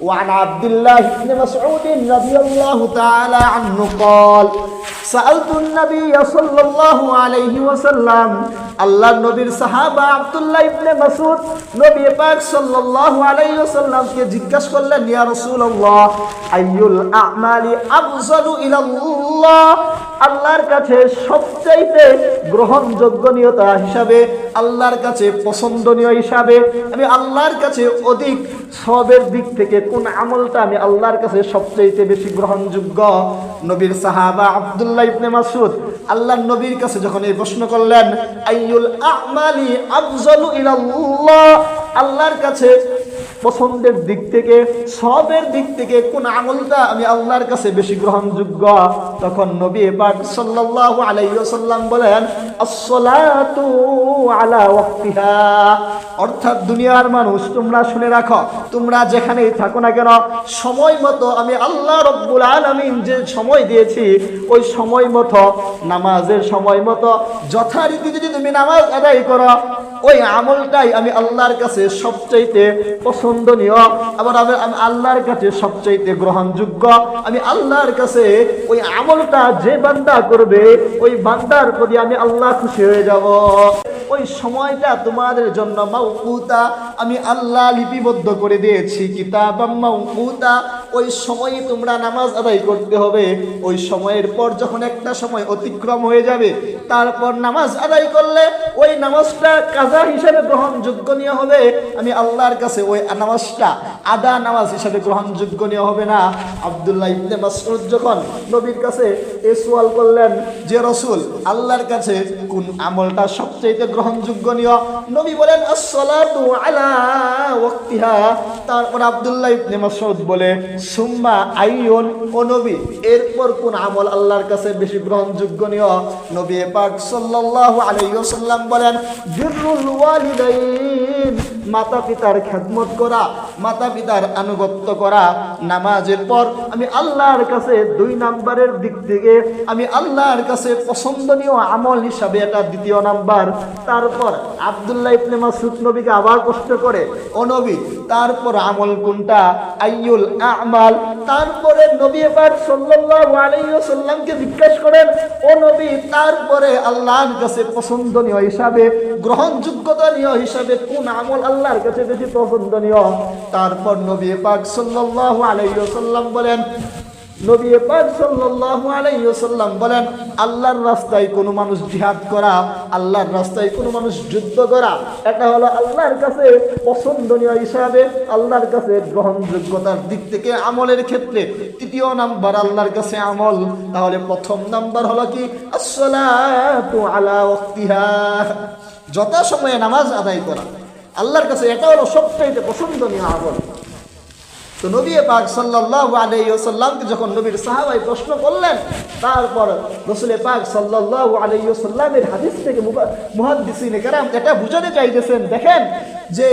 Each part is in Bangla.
وعن عبد الله بن مسعود رضي الله تعالى عنه قال আল্লাহর কাছে সবচাইতে গ্রহণযোগ্যনীয়তা হিসাবে, আল্লাহর কাছে পছন্দনীয় হিসাবে, আমি আল্লাহর কাছে অধিক সবের দিক থেকে কোন আমলটা আমি আল্লাহর কাছে সবচাইতে বেশি গ্রহণযোগ্য? নবীর সাহাবা আবদুল্লাহ ইবনে মাসুদ আল্লাহ নবীর কাছে যখন এই প্রশ্ন করলেন, আইয়ুল আমালি আফজালু ইলাল্লাহ? আল্লাহর কাছে পছন্দের দিক থেকে, সবের দিক থেকে কোন আমলটা আমি আল্লাহর কাছে বেশি গ্রহণযোগ্য? তখন নবী পাক সাল্লাল্লাহু আলাইহি ওয়াসাল্লাম বলেন as-salatu আলা ওয়াক্তিহা। অর্থাৎ দুনিয়ার মানুষ, তোমরা শুনে রাখো, তোমরা যেখানেই থাকো না কেন, সময় মতো আমি আল্লাহ রব্বুল আলামিন যে সময় দিয়েছি, ওই সময় মতো, নামাজের সময় মতো, যথারীতি যদি তুমি নামাজ আদায় করো, ওই আমলটাই আমি আল্লাহর কাছে সবচাইতে পছন্দনীয়। আবার আমি আল্লাহর কাছে সবচাইতে গ্রহণযোগ্য। আমি আল্লাহর কাছে ওই আমলটা যে বান্দা করবে, ওই বান্দার প্রতি আমি আল্লাহ খুশি হয়ে যাব। ওই সময়টা তোমাদের জন্য মাউকুতা আমি আল্লাহ লিপিবদ্ধ করে দিয়েছি কিতাব মাউকুতা ওই সময়ে তোমরা নামাজ আদায় করতে হবে। ওই সময়ের পর যখন একটা সময় অতিক্রম হয়ে যাবে, তারপর নামাজ আদায় করলে ওই নামাজটা কাজা হিসেবে গ্রহণযোগ্য নিয়ে হবে। আমি আল্লাহর কাছে ওই নামাজটা, আদা নামাজ হিসেবে গ্রহণযোগ্য নিয়ে হবে না। আব্দুল্লাহ ইবনে মাসউদ যখন নবীর কাছে এ সোয়াল করলেন যে, রসুল, আল্লাহর কাছে কোন আমলটা সবচেয়ে গ্রহণযোগ্য নিয় নবী বলেন, আসসালাতু আলা ওয়াক্তিহা। তারপর আব্দুল্লাহ ইবনে মাসউদ বলে সুম্মা আইয়ন ও নবী। এরপর কোন আমল আল্লাহর কাছে বেশি গ্রহণযোগ্য নিয় নবী পাক সাল্লাল্লাহু আলাইহি ওয়াসাল্লাম বলেন বিররুল ওয়ালিদাইন মাতা পিতার খেদমত করা মাতা পিতার আনুগত্য করা নামাজের পর আমি আল্লাহর কাছে দুই নাম্বারের দিক থেকে আমি আল্লাহর কাছে পছন্দনীয় আমল হিসাবে এটা দ্বিতীয় নাম্বার। তারপর আব্দুল্লাহ ইবনে মাসুদ নবীকে আবার প্রশ্ন করে, ও নবী, তারপর আমল কোনটা? আইয়ুল আমাল। তারপরে নবী এবার সাল্লাল্লাহু আলাইহি ওয়াসাল্লামকে জিজ্ঞাসা করেন, ও নবী, তারপরে আল্লাহর কাছে পছন্দনীয় হিসাবে গ্রহণযোগ্যতানীয় হিসাবে কোন আমল আল্লাহর কাছে বেশি পছন্দনীয়? তারপর নবী পাক সাল্লাল্লাহু আলাইহি ওয়াসাল্লাম বলেন, নবী পাক সাল্লাল্লাহু আলাইহি ওয়াসাল্লাম বলেন, আল্লাহর রাস্তায় কোনো মানুষ জিহাদ করা, আল্লাহর রাস্তায় কোনো মানুষ যুদ্ধ করা, এটা হলো আল্লাহর কাছে পছন্দনীয় হিসাবে, আল্লাহর কাছে গ্রহণযোগ্যতার দিক থেকে আমলের ক্ষেত্রে তৃতীয় নাম্বার আল্লাহর কাছে আমল। তাহলে প্রথম নাম্বার হলো কি? আসসালাতু আলা ওয়াক্তিহা। যথাসময়ে নামাজ আদায় করা। আল্লাহর কাছে এটা হলো সবচাইতে পছন্দনীয় আমল তো নবী পাক সাল্লাল্লাহু আলাইহি ওয়াসাল্লামকে যখন নবীর সাহাবাই প্রশ্ন করলেন, তারপর রসুল পাক সাল্লাল্লাহু আলাইহি ওয়াসাল্লামের হাদিস থেকে মুহাদ্দিসিনে কেরাম এটা বুঝাতে চাইতেছেন, দেখেন যে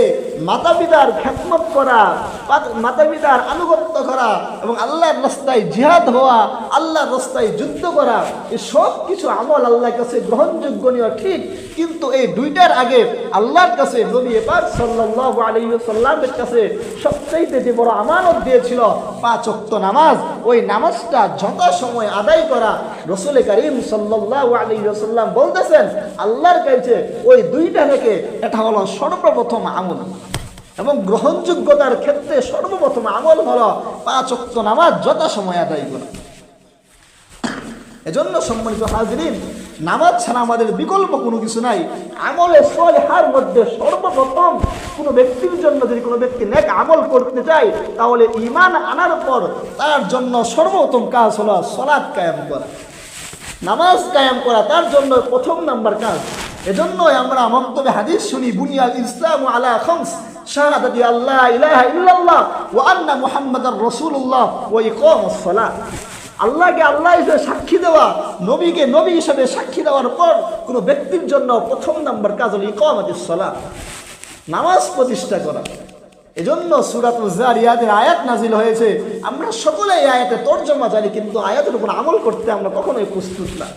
মাতা পিতার খ্যাতমত করা মাতা পিতার আনুগত্য করা এবং আল্লাহর রাস্তায় জিহাদ হওয়া, আল্লাহর রাস্তায় যুদ্ধ করা এই সব কিছু আমল আল্লাহর কাছে গ্রহণযোগ্য নিয়ে ঠিক, কিন্তু এই দুইটার আগে আল্লাহর কাছে নবী পাক সাল্লাল্লাহু আলাইহি ওয়াসাল্লামের কাছে সবচাইতে যে বড় আমানত দিয়েছিল পাঁচ অক্ত নামাজ। ওই নামাজটা যথাসময় আদায় করা রসুল করিম সাল্লাহ আলী রসুল্লাম বলতেছেন, আল্লাহর কাছে ওই দুইটা থেকে এটা হলো সর্বপ্রথম আমল এবং গ্রহণযোগ্যতার ক্ষেত্রে সর্বপ্রথম আমল হলো পাঁচ অক্ত নামাজ যথাসময় আদায় করা। এজন্য সম্মানিত হাজরিন, নামাজ ছাড়া আমাদের বিকল্প কোনো কিছু নাই। আমলে সলেহার মধ্যে সর্বপ্রথম কোনো ব্যক্তির জন্য যদি কোনো ব্যক্তি নেক আমল করতে চায়, তাহলে ইমান আনার পর তার জন্য সর্বপ্রথম কাজ হলো সলাদ কায়েম করা। নামাজ কায়েম করা তার জন্য প্রথম নাম্বার কাজ। এজন্যই আমরা মন্তব্যে হাদিস শুনি, বুনিয়াল ইসলাম আলা খমস, শাহাদাতি আল্লাহ ইলাহা ইল্লাল্লাহ ওয়া আন্না মুহাম্মাদার রাসূলুল্লাহ ওয়া ইকামাস সালাত। আল্লাহকে আল্লাহ হিসেবে সাক্ষী দেওয়া, নবীকে নবী হিসেবে সাক্ষী দেওয়ার পর কোনো ব্যক্তির জন্য প্রথম নাম্বার কাজ হল সালাত, নামাজ প্রতিষ্ঠা করা। এজন্য সুরাতুল জারিয়াতের আয়াত নাজিল হয়েছে। আমরা সকলে এই আয়াতে তর্জমা জানি, কিন্তু আয়াতের উপর আমল করতে আমরা কখনোই প্রস্তুত না।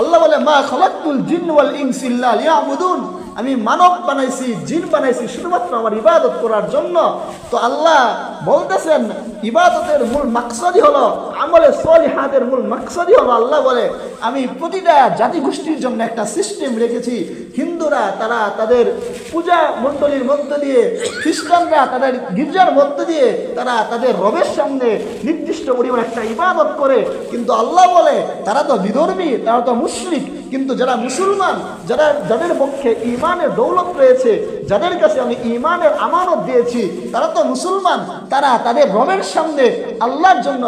আল্লাহ বলে, মা খলাকুল জিন ওয়াল ইনস ইল্লা লিয়াবুদুন। আমি মানব বানাইছি, জিন বানাইছি শুধুমাত্র আমার ইবাদত করার জন্য। তো আল্লাহ বলতেছেন ইবাদতের মূল মাকসাদই হলো, আমলে সলিহাতের মূল মাকসাদই হলো আল্লাহ বলে। আমি প্রতিটা জাতিগোষ্ঠীর জন্য একটা সিস্টেম রেখেছি। হিন্দুরা তারা তাদের পূজা মণ্ডলীর মধ্য দিয়ে, খ্রিস্টানরা তাদের গির্জার মধ্য দিয়ে, তারা তাদের রবের সামনে নির্দিষ্ট পরিমাণ একটা ইবাদত করে। কিন্তু আল্লাহ বলে, তারা তো বিধর্মী, তারা তো মুশরিক। কিন্তু যারা মুসলমান, যারা যাদের পক্ষে ইমানের দৌলত রয়েছে যাদের কাছে আমি ইমানের আমানত দিয়েছি, তারা তো মুসলমান, তারা তাদের রবের সামনে আল্লাহর জন্য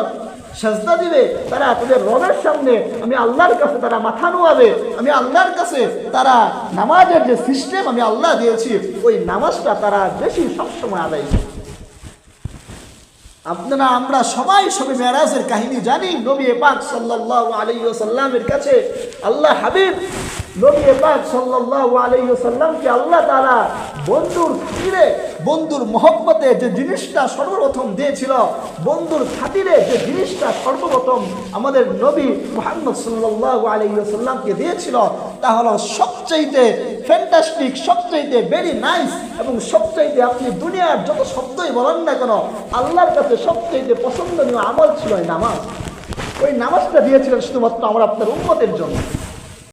সাজদা দিবে, তারা তাদের রবের সামনে আমি আল্লাহর কাছে তারা মাথা নোয়াবে, আমি আল্লাহর কাছে তারা নামাজের যে সিস্টেম আমি আল্লাহ দিয়েছি, ওই নামাজটা তারা বেশি সবসময় আদায়। আপনারা, আমরা সবাই সবে মেরাজের কাহিনী জানি, নবী পাক সাল্লাল্লাহু আলাইহি ওয়াসাল্লামের কাছে আল্লাহ হাবিব নবী পাক সাল্লাল্লাহু আলাইহি ওয়াসাল্লামকে আল্লাহ তাআলা বন্ধুর খাতিরে বন্ধুর মহব্বতে যে জিনিসটা সর্বপ্রথম দিয়েছিল, বন্ধুর খাতিরে যে জিনিসটা সর্বপ্রথম আমাদের নবী মুহাম্মদ সাল্লাল্লাহু আলাইহি ওয়াসাল্লামকে দিয়েছিল, তা হলো সবচাইতে ফ্যান্টাস্টিক সবচাইতে ভেরি নাইস এবং সবচাইতে আপনি দুনিয়ার যত শব্দই বলেন না কেন, আল্লাহর কাছে সবচাইতে পছন্দনীয় আমল ছিল এই নামাজ। ওই নামাজটা দিয়েছিলেন শুধুমাত্র আমরা আপনার উন্মতের জন্য।